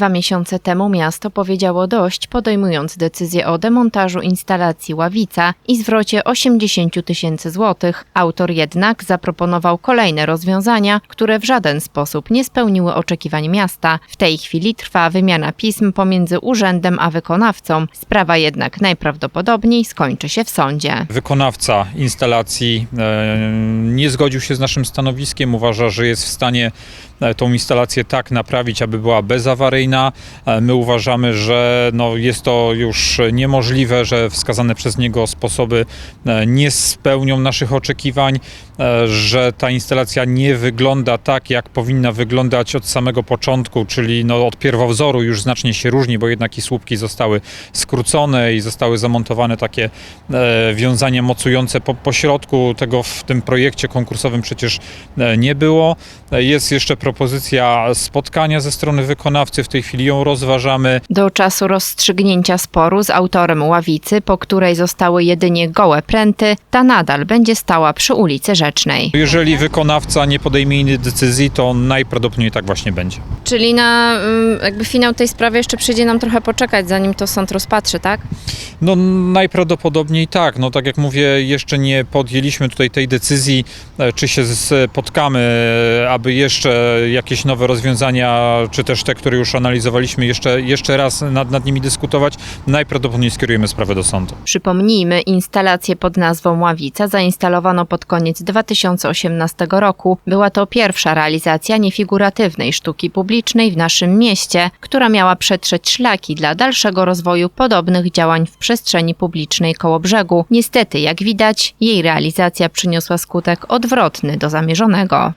Dwa miesiące temu miasto powiedziało dość, podejmując decyzję o demontażu instalacji Ławica i zwrocie 80 tysięcy złotych. Autor jednak zaproponował kolejne rozwiązania, które w żaden sposób nie spełniły oczekiwań miasta. W tej chwili trwa wymiana pism pomiędzy urzędem a wykonawcą. Sprawa jednak najprawdopodobniej skończy się w sądzie. Wykonawca instalacji e, nie zgodził się z naszym stanowiskiem, uważa, że jest w stanie tą instalację tak naprawić, aby była bezawaryjna. E, My uważamy, że no, jest to już niemożliwe, że wskazane przez niego sposoby e, nie spełnią naszych oczekiwań, e, że ta instalacja nie wygląda tak, jak powinna wyglądać od samego początku, czyli no, od pierwowzoru już znacznie się różni, bo jednak i słupki zostały skrócone i zostały zamontowane takie e, wiązania mocujące po, po środku. Tego w tym projekcie konkursowym przecież e, nie było. E, Jest jeszcze propozycja spotkania ze strony wykonawcy, w tej chwili ją rozważamy. Do czasu rozstrzygnięcia sporu z autorem ławicy, po której zostały jedynie gołe pręty, ta nadal będzie stała przy ulicy Rzecznej. Jeżeli wykonawca nie podejmie innej decyzji, to najprawdopodobniej tak właśnie będzie. Czyli na mm, jakby finał tej sprawy jeszcze przyjdzie nam trochę poczekać, zanim to sąd rozpatrzy, tak? No najprawdopodobniej tak. No tak jak mówię, jeszcze nie podjęliśmy tutaj tej decyzji, e, czy się spotkamy, e, aby jeszcze jakieś nowe rozwiązania, czy też te, które już analizowaliśmy, jeszcze, jeszcze raz nad, nad nimi dyskutować. Najprawdopodobniej skierujemy sprawę do sądu. Przypomnijmy, instalację pod nazwą Ławica zainstalowano pod koniec 2018 roku. Była to pierwsza realizacja niefiguratywnej sztuki publicznej w naszym mieście, która miała przetrzeć szlaki dla dalszego rozwoju podobnych działań w przestrzeni publicznej koło brzegu. Niestety, jak widać, jej realizacja przyniosła skutek odwrotny do zamierzonego.